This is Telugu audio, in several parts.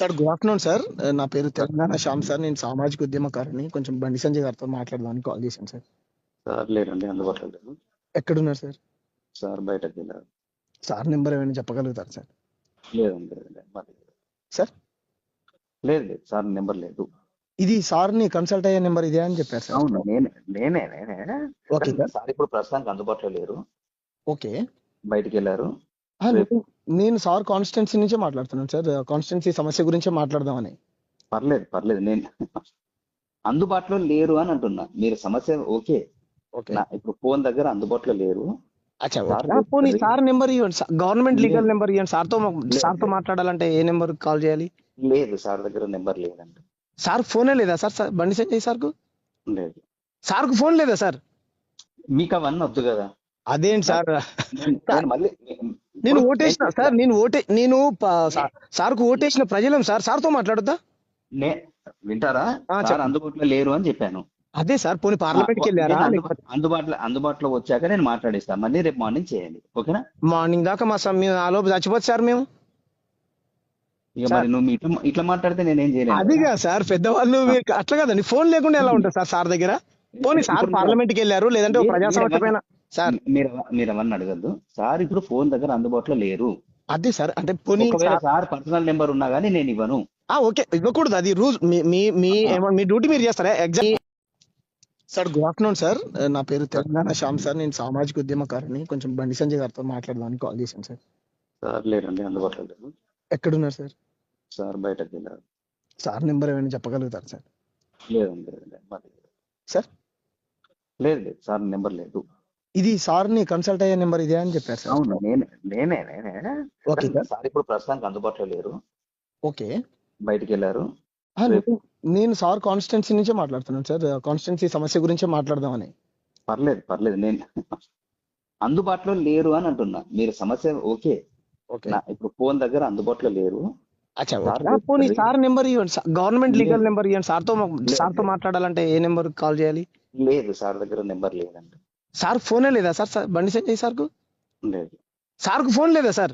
సార్ గుడ్ ఆఫ్టర్నూన్ సార్ నా పేరు తెలంగాణ శ్యామ్ సార్ నేను సామాజిక ఉద్యమకారుని. కొంచెం బండి సంజయ్ గారితో మాట్లాడదామని కాల్ చేశాను సార్ సార్ లేరండి. అందుబాటులో లేరు. ఎక్కడున్నారు సార్ సార్ బయటకు వెళ్ళారు. సార్ నెంబర్ ఏమైనా చెప్పగలుగుతారు సార్ లేదండి లేదండి. మా దగ్గర సార్ లేదు లేదు. సార్ నెంబర్ లేదు. ఇది సార్ని కన్సల్ట్ అయ్యే నెంబర్ ఇదే అని చెప్పారు సార్ అవును నేనే నేనే నేనే. ఓకే సార్ సార్ ఇప్పుడు ప్రస్తుతానికి అందుబాటులో లేరు. ఓకే బయటికి వెళ్ళారు. నేను- నేను సార్ కాన్స్టిట్యున్సీ నుంచే మాట్లాడుతున్నాను సార్. కాన్స్టిట్యున్సీ సమస్య గురించే మాట్లాడదామని. పర్లేదు పర్లేదు. నేను అందుబాటులో లేరు అని అంటున్నా. మీరు సమస్య ఓకే. ఇప్పుడు ఫోన్ దగ్గర అందుబాటులో లేరు. పోనీ సార్ నెంబర్ ఇవ్వండి. Government legal. నెంబర్ ఇవ్వండి. సార్తో. సార్తో మాట్లాడాలంటే ఏ నెంబర్ కాల్ చేయాలి? లేదు సార్ దగ్గర నెంబర్ లేదండి సార్ ఫోనే లేదా సార్? సార్ బండి సంజయ్ సార్కు. లేదు. సార్కు ఫోన్ లేదా సార్? మీకు అవన్నీ వద్దు కదా. అదేంటి సార్? మళ్ళీ నేను ఓటేసిన సార్ నేను ఓటే నేను సార్కు ఓటేసిన ప్రజలం సార్ సార్తో మాట్లాడొద్దా? వింటారా? సార్. అందుబాటులో లేరు అని చెప్పాను. అదే సార్ పోనీ పార్లమెంట్కి వెళ్ళారా? అందుబాటులో అందుబాటులో వచ్చాక నేను మాట్లాడిస్తాను మళ్ళీ రేపు మార్నింగ్ చేయండి ఓకేనా? మార్నింగ్ దాకా మా సమ్ మేము ఆలోపు చచ్చిపోదు సార్ మేము? ఇక సార్. మరి నువ్వు ఇట్లా ఇట్లా మాట్లాడితే నేనేం చేయలేను అదిగా సార్ పెద్దవాళ్ళు అట్లా కదండి ఫోన్ లేకుండా ఎలా ఉంటుంది సార్ సార్ దగ్గర? పోనీ సార్ పార్లమెంట్కి వెళ్ళారు లేదంటే ప్రజా సమస్య పైన సార్. మీరు మీరు అవన్నీ అడగద్దు. సార్ ఇప్పుడు ఫోన్ దగ్గర అందుబాటులో లేరు. అదే సార్ అంటే పోనీ ఒకవేళ సార్- పర్సనల్ నెంబర్ ఉన్నా కానీ నేను ఇవ్వను. ఓకే. ఇవ్వకూడదు. అది రూల్ మీ మీ మీ డ్యూటీ మీరు చేస్తారా? Exam sir good afternoon sir. నా పేరు తెలంగాణ శ్యామ్ సార్. నేను సామాజిక ఉద్యమకారుని. కొంచెం బండి సంజయ్ గారితో మాట్లాడదామని కాల్ చేశాను సార్. సార్ లేరండి అందుబాటులో లేరు. ఎక్కడున్నారు సార్? సార్ బయటకు వెళ్ళారు. సార్ నెంబర్ ఏమైనా చెప్పగలుగుతారు సార్? లేదండి లేదండి. సార్? లేదు లేదు. సార్ నెంబర్ లేదు. ఇది సార్ని కన్సల్ట్ అయ్యే నెంబర్ ఇదే అని చెప్పారు సార్. అవును నేనే నేనే నేనే. Okay sir sir. ఇప్పుడు ప్రస్తుతానికి అందుబాటులో లేరు. ఓకే. బయటికి వెళ్ళారు నేను- సార్ కాన్స్టిట్యున్సీ నుంచే మాట్లాడుతున్నాను సార్. కాన్స్టిట్యున్సీ సమస్య గురించే మాట్లాడదామని. పర్లేదు పర్లేదు. నేను అందుబాటులో లేరు అని అంటున్నా. మీరు సమస్య ఓకే. ఓకే. నా ఇప్పుడు ఫోన్ దగ్గర అందుబాటులో లేరు. సార్ పోనీ సార్. నెంబర్ ఇవ్వండి. Sir government legal. నెంబర్ ఇవ్వండి. సార్తో. సార్తో మాట్లాడాలంటే ఏ నెంబర్ కాల్ చేయాలి? లేదు సార్ దగ్గర నెంబర్ లేదండి. సార్ ఫోనే లేదా సార్? సార్ బండి సంజయ్ సార్కు. లేదు. సార్కు ఫోన్ లేదా సార్?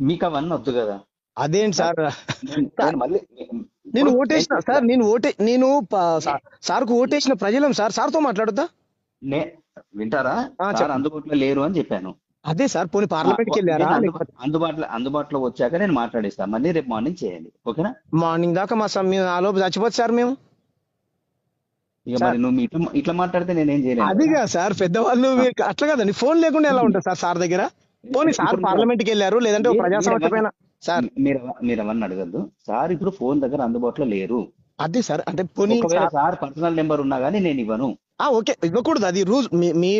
మీకు అవన్నీ వద్దు కదా. అదేంటి సార్? నేను- మళ్ళీ ఓటేసిన సార్ నేను ఓటే నేను సార్కు ఓటేసిన ప్రజలం సార్. సార్తో మాట్లాడొద్దా? నే- వింటారా? ఆ, సార్. అందుబాటులో లేరు అని చెప్పాను. అదే సార్ పోనీ పార్లమెంట్కి వెళ్ళారా? అందుబాటులో అందుబాటులో వచ్చాక నేను మాట్లాడిస్తాను మళ్ళీ రేపు మార్నింగ్ చేయండి ఓకేనా? మార్నింగ్ దాకా మా సమ్ మేము ఆలోపు చచ్చిపోదు సార్ మేము? ఇక. మరి నువ్వు ఇట్లా ఇట్లా మాట్లాడితే నేనేం చేయలేను. అదిగా సార్ పెద్దవాళ్ళు అట్లా కదండి ఫోన్ లేకుండా ఎలా ఉంటుంది సార్ సార్ దగ్గర? పోనీ సార్ ఇప్పుడు పార్లమెంట్కి వెళ్ళారు లేదంటే ఒక మీరు- ప్రజా మీరు సమస్య పైన సార్. మీరు మీరు అవన్నీ అడగద్దు. సార్ ఇప్పుడు ఫోన్ దగ్గర అందుబాటులో లేరు. అదే సార్ అంటే పోనీ సార్- పర్సనల్ నెంబర్ ఉన్నా కానీ నేను ఇవ్వను. ఆ, ఓకే ఇవ్వకూడదు అది రూల్. మీ మీ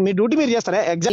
మీ డ్యూటీ మీరు చేస్తారా? ఎగ్జామ్